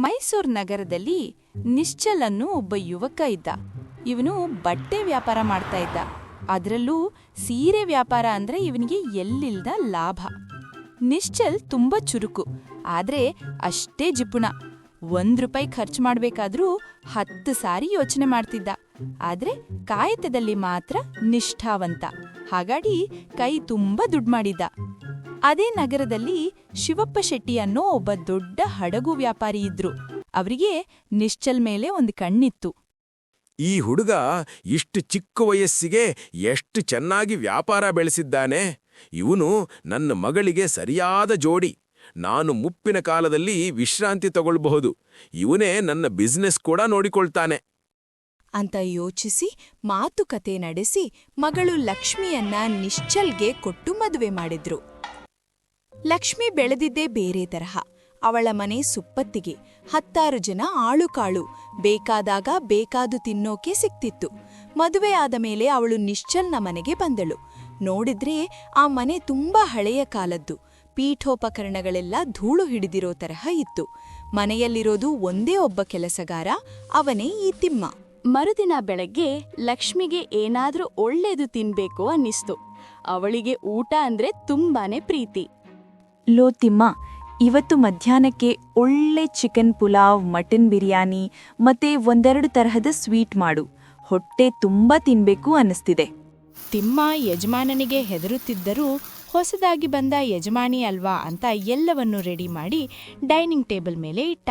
ಮೈಸೂರು ನಗರದಲ್ಲಿ ನಿಶ್ಚಲ್ ಅನ್ನೋ ಒಬ್ಬ ಯುವಕ ಇದ್ದ. ಇವನು ಬಟ್ಟೆ ವ್ಯಾಪಾರ ಮಾಡ್ತಾ ಇದ್ದ. ಅದರಲ್ಲೂ ಸೀರೆ ವ್ಯಾಪಾರ ಅಂದ್ರೆ ಇವನಿಗೆ ಎಲ್ಲಿಲ್ದ ಲಾಭ. ನಿಶ್ಚಲ್ ತುಂಬಾ ಚುರುಕು. ಆದ್ರೆ ಅಷ್ಟೇ ಜಿಪುಣ. ಒಂದ್ ರೂಪಾಯಿ ಖರ್ಚು ಮಾಡ್ಬೇಕಾದ್ರೂ ಹತ್ತು ಸಾರಿ ಯೋಚನೆ ಮಾಡ್ತಿದ್ದ. ಆದ್ರೆ ಕಾಯತದಲ್ಲಿ ಮಾತ್ರ ನಿಷ್ಠಾವಂತ. ಹಾಗಾಗಿ ಕೈ ತುಂಬಾ ದುಡ್ಡು ಮಾಡಿದ್ದ. ಅದೇ ನಗರದಲ್ಲಿ ಶಿವಪ್ಪ ಶೆಟ್ಟಿ ಅನ್ನೋ ಒಬ್ಬ ದೊಡ್ಡ ಹಡಗು ವ್ಯಾಪಾರಿ ಇದ್ರು. ಅವರಿಗೆ ನಿಶ್ಚಲ್ ಮೇಲೆ ಒಂದು ಕಣ್ಣಿತ್ತು. ಈ ಹುಡುಗ ಇಷ್ಟು ಚಿಕ್ಕ ವಯಸ್ಸಿಗೆ ಎಷ್ಟು ಚೆನ್ನಾಗಿ ವ್ಯಾಪಾರ ಬೆಳೆಸಿದ್ದಾನೆ. ಇವನು ನನ್ನ ಮಗಳಿಗೆ ಸರಿಯಾದ ಜೋಡಿ. ನಾನು ಮುಪ್ಪಿನ ಕಾಲದಲ್ಲಿ ವಿಶ್ರಾಂತಿ ತಗೊಳ್ಬಹುದು. ಇವನೇ ನನ್ನ ಬಿಸ್ನೆಸ್ ಕೂಡ ನೋಡಿಕೊಳ್ತಾನೆ. ಅಂತ ಯೋಚಿಸಿ ಮಾತುಕತೆ ನಡೆಸಿ ಮಗಳು ಲಕ್ಷ್ಮಿಯನ್ನ ನಿಶ್ಚಲ್ಗೆ ಕೊಟ್ಟು ಮದುವೆ ಮಾಡಿದ್ರು. ಲಕ್ಷ್ಮಿ ಬೆಳೆದಿದ್ದೇ ಬೇರೆ ತರಹ. ಅವಳ ಮನೆ ಸುಪ್ಪತ್ತಿಗೆ. ಹತ್ತಾರು ಜನ ಆಳುಕಾಳು. ಬೇಕಾದಾಗ ಬೇಕಾದು ತಿನ್ನೋಕೆ ಸಿಕ್ತಿತ್ತು. ಮದುವೆ ಆದ ಮೇಲೆ ಅವಳು ನಿಶ್ಚಲ್ನ ಮನೆಗೆ ಬಂದಳು. ನೋಡಿದ್ರೆ ಆ ಮನೆ ತುಂಬಾ ಹಳೆಯ ಕಾಲದ್ದು. ಪೀಠೋಪಕರಣಗಳೆಲ್ಲ ಧೂಳು ಹಿಡಿದಿರೋ ತರಹ ಇತ್ತು. ಮನೆಯಲ್ಲಿರೋದು ಒಂದೇ ಒಬ್ಬ ಕೆಲಸಗಾರ, ಅವನೇ ಈ ತಿಮ್ಮ. ಮರುದಿನ ಬೆಳಗ್ಗೆ ಲಕ್ಷ್ಮಿಗೆ ಏನಾದ್ರೂ ಒಳ್ಳೇದು ತಿನ್ಬೇಕು ಅನ್ನಿಸ್ತು. ಅವಳಿಗೆ ಊಟ ಅಂದ್ರೆ ತುಂಬಾನೇ ಪ್ರೀತಿ. ಲೋ ತಿಮ್ಮ, ಇವತ್ತು ಮಧ್ಯಾಹ್ನಕ್ಕೆ ಒಳ್ಳೆ ಚಿಕನ್ ಪುಲಾವ್, ಮಟನ್ ಬಿರಿಯಾನಿ, ಮತ್ತೆ ಒಂದೆರಡು ತರಹದ ಸ್ವೀಟ್ ಮಾಡು. ಹೊಟ್ಟೆ ತುಂಬಾ ತಿನ್ಬೇಕು ಅನ್ನಿಸ್ತಿದೆ. ತಿಮ್ಮ ಯಜಮಾನನಿಗೆ ಹೆದರುತ್ತಿದ್ದರೂ ಹೊಸದಾಗಿ ಬಂದ ಯಜಮಾನಿ ಅಲ್ವಾ ಅಂತ ಎಲ್ಲವನ್ನೂ ರೆಡಿ ಮಾಡಿ ಡೈನಿಂಗ್ ಟೇಬಲ್ ಮೇಲೆ ಇಟ್ಟ.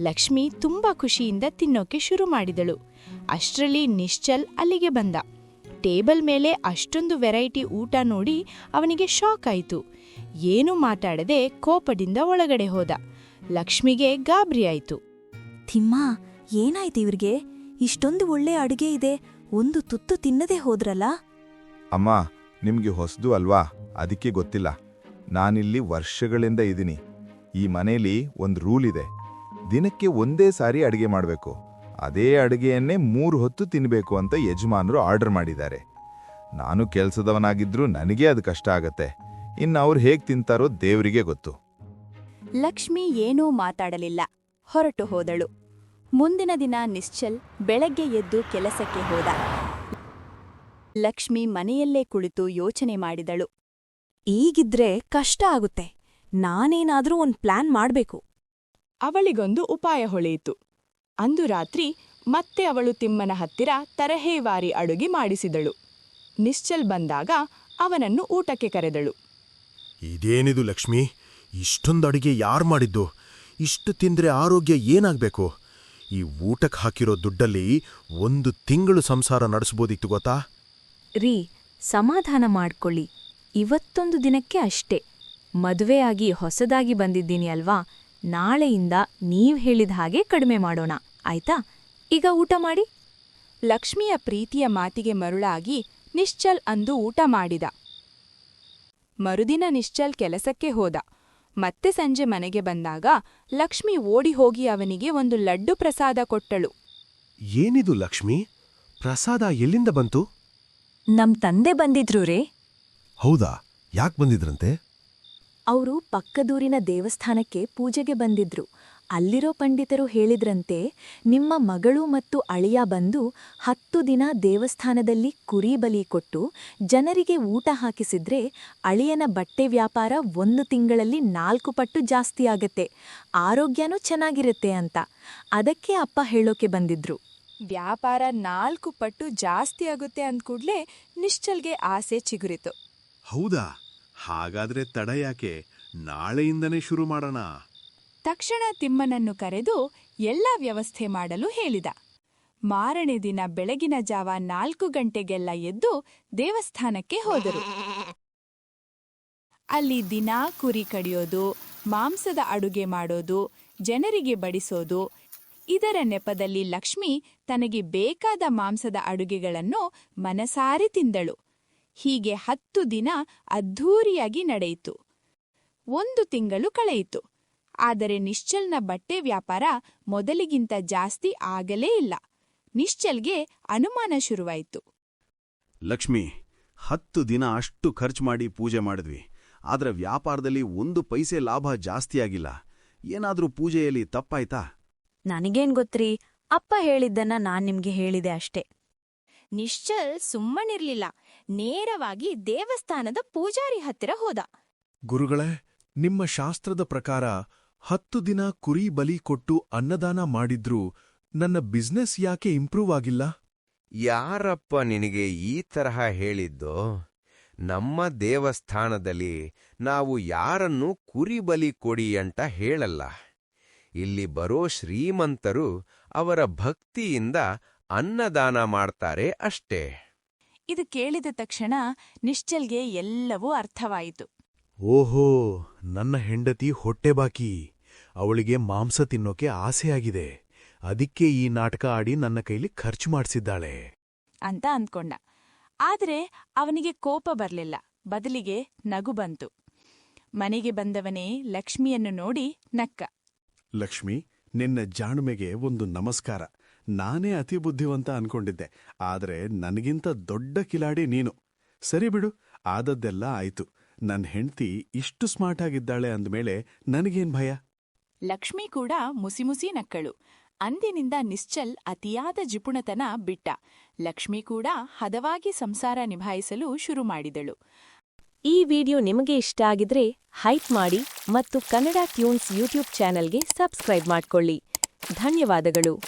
ಲಕ್ಷ್ಮಿ ತುಂಬಾ ಖುಷಿಯಿಂದ ತಿನ್ನೋಕೆ ಶುರು ಮಾಡಿದಳು. ಅಷ್ಟರಲ್ಲಿ ನಿಶ್ಚಲ್ ಅಲ್ಲಿಗೆ ಬಂದ. ಟೇಬಲ್ ಮೇಲೆ ಅಷ್ಟೊಂದು ವೆರೈಟಿ ಊಟ ನೋಡಿ ಅವನಿಗೆ ಶಾಕ್ ಆಯಿತು. ಏನೂ ಮಾತಾಡದೆ ಕೋಪದಿಂದ ಒಳಗಡೆ ಹೋದ. ಲಕ್ಷ್ಮಿಗೆ ಗಾಬರಿ ಆಯಿತು. ತಿಮ್ಮ ಏನಾಯ್ತು ಇವ್ರಿಗೆ? ಇಷ್ಟೊಂದು ಒಳ್ಳೆ ಅಡುಗೆ ಇದೆ ಒಂದು ತುತ್ತು ತಿನ್ನದೆ ಹೋದ್ರಲ್ಲ? ಅಮ್ಮ ನಿಮ್ಗೆ ಹೊಸದು ಅಲ್ವಾ? ಅದಕ್ಕೆ ಗೊತ್ತಿಲ್ಲ. ನಾನಿಲ್ಲಿ ವರ್ಷಗಳಿಂದ ಇದ್ದೀನಿ ಈ ಮನೇಲಿ ಒಂದು ರೂಲ್ ಇದೆ. ದಿನಕ್ಕೆ ಒಂದೇ ಸಾರಿ ಅಡುಗೆ ಮಾಡಬೇಕು. ಅದೇ ಅಡುಗೆಯನ್ನೇ ಮೂರು ಹೊತ್ತು ತಿನ್ನಬೇಕು ಅಂತ ಯಜಮಾನರು ಆರ್ಡರ್ ಮಾಡಿದ್ದಾರೆ. ನಾನು ಕೆಲಸದವನಾಗಿದ್ರೂ ನನಗೆ ಅದು ಕಷ್ಟ ಆಗತ್ತೆ. ಇನ್ನು ಅವ್ರು ಹೇಗೆ ತಿಂತಾರೋ ದೇವರಿಗೆ ಗೊತ್ತು. ಲಕ್ಷ್ಮಿ ಏನೂ ಮಾತಾಡಲಿಲ್ಲ. ಹೊರಟು ಹೋದಳು. ಮುಂದಿನ ದಿನ ನಿಶ್ಚಲ್ ಬೆಳಗ್ಗೆ ಎದ್ದು ಕೆಲಸಕ್ಕೆ ಹೋದ. ಲಕ್ಷ್ಮಿ ಮನೆಯಲ್ಲೇ ಕುಳಿತು ಯೋಚನೆ ಮಾಡಿದಳು. ಈಗಿದ್ರೆ ಕಷ್ಟ ಆಗುತ್ತೆ. ನಾನೇನಾದ್ರೂ ಒಂದ್ ಪ್ಲಾನ್ ಮಾಡ್ಬೇಕು. ಅವಳಿಗೊಂದು ಉಪಾಯ ಹೊಳೆಯಿತು. ಅಂದು ರಾತ್ರಿ ಮತ್ತೆ ಅವಳು ತಿಮ್ಮನ ಹತ್ತಿರ ತರಹೇವಾರಿ ಅಡುಗೆ ಮಾಡಿಸಿದಳು. ನಿಶ್ಚಲ್ ಬಂದಾಗ ಅವನನ್ನು ಊಟಕ್ಕೆ ಕರೆದಳು. ಇದೇನಿದು ಲಕ್ಷ್ಮಿ? ಇಷ್ಟೊಂದು ಅಡುಗೆ ಯಾರು ಮಾಡಿದ್ದು? ಇಷ್ಟು ತಿಂದ್ರೆ ಆರೋಗ್ಯ ಏನಾಗಬೇಕು? ಈ ಊಟಕ್ಕೆ ಹಾಕಿರೋ ದುಡ್ಡಲ್ಲಿ ಒಂದು ತಿಂಗಳು ಸಂಸಾರ ನಡೆಸ್ಬೋದಿತ್ತು ಗೊತ್ತಾ? ರೀ ಸಮಾಧಾನ ಮಾಡ್ಕೊಳ್ಳಿ. ಇವತ್ತೊಂದು ದಿನಕ್ಕೆ ಅಷ್ಟೇ. ಮದುವೆಯಾಗಿ ಹೊಸದಾಗಿ ಬಂದಿದ್ದೀನಿ ಅಲ್ವಾ? ನಾಳೆಯಿಂದ ನೀವ್ ಹೇಳಿದ ಹಾಗೆ ಕಡಿಮೆ ಮಾಡೋಣ. ಆಯ್ತಾ? ಈಗ ಊಟ ಮಾಡಿ. ಲಕ್ಷ್ಮಿಯ ಪ್ರೀತಿಯ ಮಾತಿಗೆ ಮರುಳಾಗಿ ನಿಶ್ಚಲ್ ಅಂದು ಊಟ ಮಾಡಿದ. ಮರುದಿನ ನಿಶ್ಚಲ್ ಕೆಲಸಕ್ಕೆ ಹೋದ. ಮತ್ತೆ ಸಂಜೆ ಮನೆಗೆ ಬಂದಾಗ ಲಕ್ಷ್ಮಿ ಓಡಿ ಹೋಗಿ ಅವನಿಗೆ ಒಂದು ಲಡ್ಡು ಪ್ರಸಾದ ಕೊಟ್ಟಳು. ಏನಿದು ಲಕ್ಷ್ಮಿ? ಪ್ರಸಾದ ಎಲ್ಲಿಂದ ಬಂತು? ನಮ್ ತಂದೆ ಬಂದಿದ್ರು ರೇ. ಹೌದಾ? ಯಾಕೆ ಬಂದಿದ್ರಂತೆ? ಅವರು ಪಕ್ಕದೂರಿನ ದೇವಸ್ಥಾನಕ್ಕೆ ಪೂಜೆಗೆ ಬಂದಿದ್ರು. ಅಲ್ಲಿರೋ ಪಂಡಿತರು ಹೇಳಿದ್ರಂತೆ, ನಿಮ್ಮ ಮಗಳು ಮತ್ತು ಅಳಿಯ ಬಂದು ಹತ್ತು ದಿನ ದೇವಸ್ಥಾನದಲ್ಲಿ ಕುರಿ ಬಲಿ ಕೊಟ್ಟು ಜನರಿಗೆ ಊಟ ಹಾಕಿಸಿದ್ರೆ ಅಳಿಯನ ಬಟ್ಟೆ ವ್ಯಾಪಾರ ಒಂದು ತಿಂಗಳಲ್ಲಿ ನಾಲ್ಕು ಪಟ್ಟು ಜಾಸ್ತಿ ಆಗತ್ತೆ. ಆರೋಗ್ಯನೂ ಚೆನ್ನಾಗಿರುತ್ತೆ ಅಂತ. ಅದಕ್ಕೆ ಅಪ್ಪ ಹೇಳೋಕೆ ಬಂದಿದ್ರು. ವ್ಯಾಪಾರ ನಾಲ್ಕು ಪಟ್ಟು ಜಾಸ್ತಿ ಆಗುತ್ತೆ ಅಂದ್ಕೂಡ್ಲೇ ನಿಶ್ಚಲ್ಗೆ ಆಸೆ ಚಿಗುರಿತು. ಹೌದಾ? ಹಾಗಾದ್ರೆ ತಡ ಯಾಕೆ? ನಾಳೆಯಿಂದನೇ ಶುರು ಮಾಡೋಣ. ತಕ್ಷಣ ತಿಮ್ಮನನ್ನು ಕರೆದು ಎಲ್ಲ ವ್ಯವಸ್ಥೆ ಮಾಡಲು ಹೇಳಿದ. ಮಾರನೇ ದಿನ ಬೆಳಗಿನ ಜಾವ ನಾಲ್ಕು ಗಂಟೆಗೆಲ್ಲ ಎದ್ದು ದೇವಸ್ಥಾನಕ್ಕೆ ಹೋದರು. ಅಲ್ಲಿ ದಿನಾ ಕುರಿ ಕಡಿಯೋದು, ಮಾಂಸದ ಅಡುಗೆ ಮಾಡೋದು, ಜನರಿಗೆ ಬಡಿಸೋದು, ಇದರ ನೆಪದಲ್ಲಿ ಲಕ್ಷ್ಮಿ ತನಗೆ ಬೇಕಾದ ಮಾಂಸದ ಅಡುಗೆಗಳನ್ನು ಮನಸಾರಿ ತಿಂದಳು. ಹೀಗೆ ಹತ್ತು ದಿನ ಅದ್ಧೂರಿಯಾಗಿ ನಡೆಯಿತು. ಒಂದು ತಿಂಗಳು ಕಳೆಯಿತು. ಆದರೆ ನಿಶ್ಚಲ್ನ ಬಟ್ಟೆ ವ್ಯಾಪಾರ ಮೊದಲಿಗಿಂತ ಜಾಸ್ತಿ ಆಗಲೇ ಇಲ್ಲ. ನಿಶ್ಚಲ್ಗೆ ಅನುಮಾನ ಶುರುವಾಯಿತು. ಲಕ್ಷ್ಮಿ ಹತ್ತು ದಿನ ಅಷ್ಟು ಖರ್ಚು ಮಾಡಿ ಪೂಜೆ ಮಾಡಿದ್ವಿ. ಆದರೆ ವ್ಯಾಪಾರದಲ್ಲಿ ಒಂದು ಪೈಸೆ ಲಾಭ ಜಾಸ್ತಿಯಾಗಿಲ್ಲ ಏನಾದ್ರೂ ಪೂಜೆಯಲ್ಲಿ ತಪ್ಪಾಯ್ತಾ? ನನಗೇನ್ ಗೊತ್ತ್ರಿ ಅಪ್ಪ ಹೇಳಿದ್ದನ್ನ ನಾನ್ ನಿಮ್ಗೆ ಹೇಳಿದೆ ಅಷ್ಟೇ. ನಿಶ್ಚಲ್ ಸುಮ್ಮನಿರ್ಲಿಲ್ಲ. ನೇರವಾಗಿ ದೇವಸ್ಥಾನದ ಪೂಜಾರಿ ಹತ್ತಿರ ಹೋದ. ಗುರುಗಳೇ ನಿಮ್ಮ ಶಾಸ್ತ್ರದ ಪ್ರಕಾರ ಹತ್ತು ದಿನ ಕುರಿ ಬಲಿ ಕೊಟ್ಟು ಅನ್ನದಾನ ಮಾಡಿದ್ರೂ ನನ್ನ ಬಿಸ್ನೆಸ್ ಯಾಕೆ ಇಂಪ್ರೂವ್ ಆಗಿಲ್ಲ? ಯಾರಪ್ಪ ನಿನಗೆ ಈ ತರಹ ಹೇಳಿದ್ದೋ? ನಮ್ಮ ದೇವಸ್ಥಾನದಲ್ಲಿ ನಾವು ಯಾರನ್ನೂ ಕುರಿ ಬಲಿ ಕೊಡಿ ಅಂತ ಹೇಳಲ್ಲ. ಇಲ್ಲಿ ಬರೋ ಶ್ರೀಮಂತರು ಅವರ ಭಕ್ತಿಯಿಂದ ಅನ್ನದಾನ ಮಾಡ್ತಾರೆ ಅಷ್ಟೇ. ಇದು ಕೇಳಿದ ತಕ್ಷಣ ನಿಶ್ಚಲ್ಗೆ ಎಲ್ಲವೂ ಅರ್ಥವಾಯಿತು. ಓಹೋ ನನ್ನ ಹೆಂಡತಿ ಹೊಟ್ಟೆ ಬಾಕಿ. ಅವಳಿಗೆ ಮಾಂಸ ತಿನ್ನೋಕೆ ಆಸೆಯಾಗಿದೆ. ಅದಕ್ಕೆ ಈ ನಾಟಕ ಆಡಿ ನನ್ನ ಕೈಲಿ ಖರ್ಚು ಮಾಡಿಸಿದ್ದಾಳೆ. ಅಂತ ಅಂದ್ಕೊಂಡ. ಆದರೆ ಅವನಿಗೆ ಕೋಪ ಬರಲಿಲ್ಲ. ಬದಲಿಗೆ ನಗು ಬಂತು. ಮನೆಗೆ ಬಂದವನೇ ಲಕ್ಷ್ಮಿಯನ್ನು ನೋಡಿ ನಕ್ಕ. ಲಕ್ಷ್ಮಿ ನಿನ್ನ ಜಾಣ್ಮೆಗೆ ಒಂದು ನಮಸ್ಕಾರ. ನಾನೇ ಅತಿ ಬುದ್ಧಿವಂತ ಅನ್ಕೊಂಡಿದ್ದೆ. ಆದ್ರೆ ನನಗಿಂತ ದೊಡ್ಡ ಕಿಲಾಡಿ ನೀನು. ಸರಿ ಬಿಡು ಆದದ್ದೆಲ್ಲ ಆಯ್ತು. ನನ್ ಹೆಂಡ್ತಿ ಇಷ್ಟು ಸ್ಮಾರ್ಟ್ ಆಗಿದ್ದಾಳೆ ಅಂದ್ಮೇಲೆ ನನಗೇನ್ ಭಯ? ಲಕ್ಷ್ಮಿ ಕೂಡ ಮುಸಿಮುಸಿ ನಕ್ಕಳು. ಅಂದಿನಿಂದ ನಿಶ್ಚಲ್ ಅತಿಯಾದ ಜಿಪುಣತನ ಬಿಟ್ಟ. ಲಕ್ಷ್ಮಿ ಕೂಡ ಹದವಾಗಿ ಸಂಸಾರ ನಿಭಾಯಿಸಲು ಶುರು ಮಾಡಿದಳು. ಈ ವಿಡಿಯೋ ನಿಮಗೆ ಇಷ್ಟ ಆಗಿದ್ರೆ ಹೈಪ್ ಮಾಡಿ ಮತ್ತು ಕನ್ನಡ ಟ್ಯೂನ್ಸ್ ಯೂಟ್ಯೂಬ್ ಚಾನೆಲ್ಗೆ ಸಬ್ಸ್ಕ್ರೈಬ್ ಮಾಡ್ಕೊಳ್ಳಿ. ಧನ್ಯವಾದಗಳು.